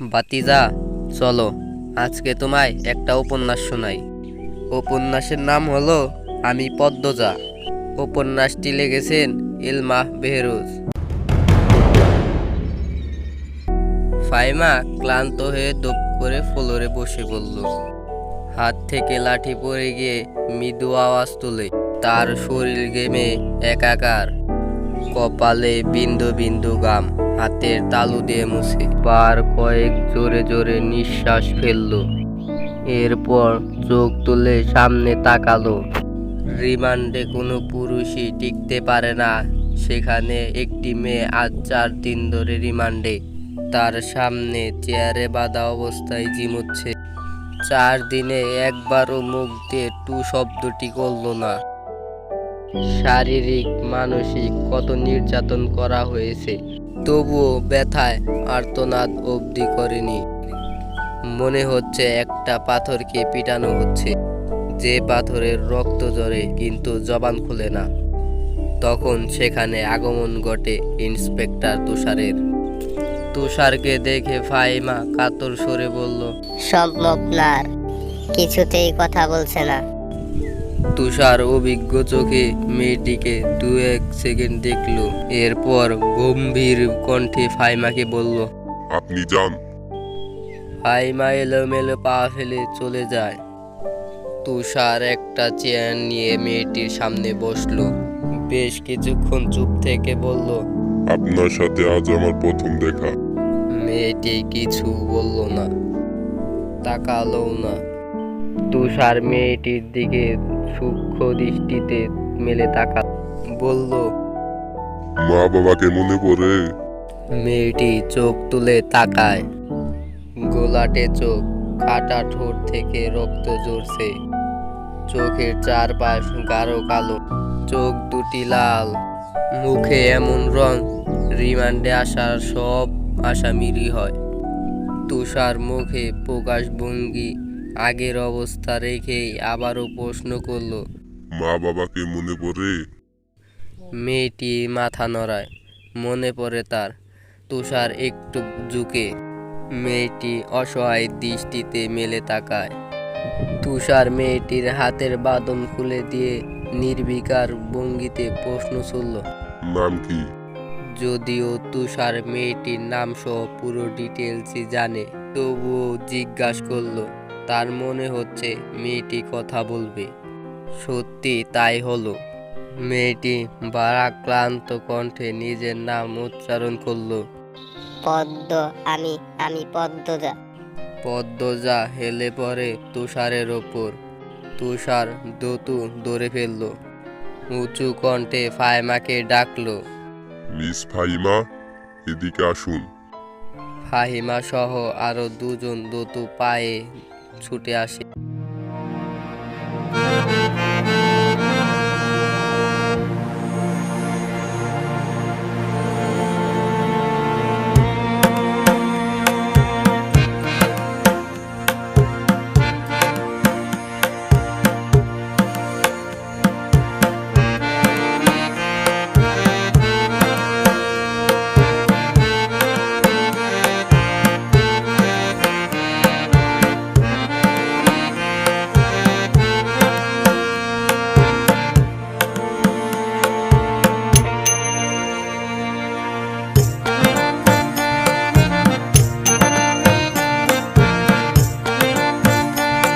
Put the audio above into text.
বাতিজা চলো, আজকে তোমায় একটা উপন্যাস শোনাই। উপন্যাসের নাম হলো, আমি পদ্মজা। উপন্যাসটি লিখেছেন ইলমা বেহরোজ। ফাইমা ক্লান্ত হয়ে দপ করে ফ্লোরে বসে পড়ল। হাত থেকে লাঠি পড়ে গিয়ে মৃদু আওয়াজ তুলে। তার শরীর গেমে একাকার। কপালে বিন্দু বিন্দু গাম, হাতের তালু দিয়ে মুছে। বার কয়েক জোরে জোরে নিঃশ্বাস ফেলল। এরপর চোখ তুলে সামনে তাকালো। রিমান্ডে কোনো পুরুষই টিকতে পারে না। সেখানে একটি মেয়ে আজ চার দিন ধরে রিমান্ডে। তার সামনে চেয়ারে বাঁধা অবস্থায় জিমুচ্ছে চার দিনে একবারও মুখ দিয়ে টু শব্দটি করল না। শারীরিক, মানসিক কত নির্যাতন করা হয়েছে, তবুও ব্যথায় আর্তনাদ অবধি করেনি। মনে হচ্ছে একটা পাথরকে পিটানো হচ্ছে। যে পাথরের রক্ত জরে কিন্তু জবান খুলে না। তখন সেখানে আগমন ঘটে ইন্সপেক্টর তুষারের। তুষারকে দেখে ফাইমা কাতর সরে বলল সম্মুখনার কিছুতেই কথা বলছে না। তুষার অভিজ্ঞ চোখে মেয়েটিকে দু এক সেকেন্ড দেখল। এরপর গম্ভীর কণ্ঠে ফাইমাকে বলল আপনি যান। ফাইমা এলোমেলো পা ফেলে চলে যায়। তুষার একটা চেয়ার নিয়ে মেয়েটির সামনে বসল। বেশ কিছুক্ষণ চুপ থেকে বলল আপনার সাথে আজ আমার প্রথম দেখা। মেয়েটি কিছু বলল না তাকালো না। তুষার মেয়েটির দিকে সূক্ষ্ম দৃষ্টিতে মেলে তাকা বলল মা বাবাকে মনে পড়ে মেয়েটি চোখ তুলে তাকায়। গোলাটে চোখ কাটা ঠোঁট থেকে রক্ত ঝরছে। চোখের চারপাশ গাঢ় কালো চোখ দুটি লাল। মুখে এমন রং রিমান্ডে আসার সব আসামিরই হয়। তুষার মুখে প্রকাশভঙ্গি আগের অবস্থা রেখেই আবারও প্রশ্ন করল। মা বাবাকে মনে পড়ে? মেয়েটি মাথা নড়ায়। মনে পড়ে তার তুষার একটু ঝুঁকে। মেয়েটি অসহায় দৃষ্টিতে মেলে তাকায়। তুষার মেয়েটির হাতের বাদন খুলে দিয়ে নির্বিকার ভঙ্গিতে প্রশ্ন ছুড়ল নাম কি? যদিও তুষার মেয়েটির নাম সহ পুরো ডিটেলসই জানে তবুও জিজ্ঞাসা করল তার মনে হচ্ছে মেয়েটি কথা বলবে। সত্যি তাই হলো। মেয়েটি বারাক্লান্ত কণ্ঠে নিজের নাম উচ্চারণ করল। পদ্ম আমি আমি পদ্মজা। পদ্মজা হেলে পড়ে তুষারের ওপর। তুষার দতু ধরে ফেলল। উঁচু কণ্ঠে ফায়মাকে ডাকলো। মিস ফাইমা এদিকে আসুন। ফাহিমা সহ আরও দুজন দতু পায়ে ছুটে আসে।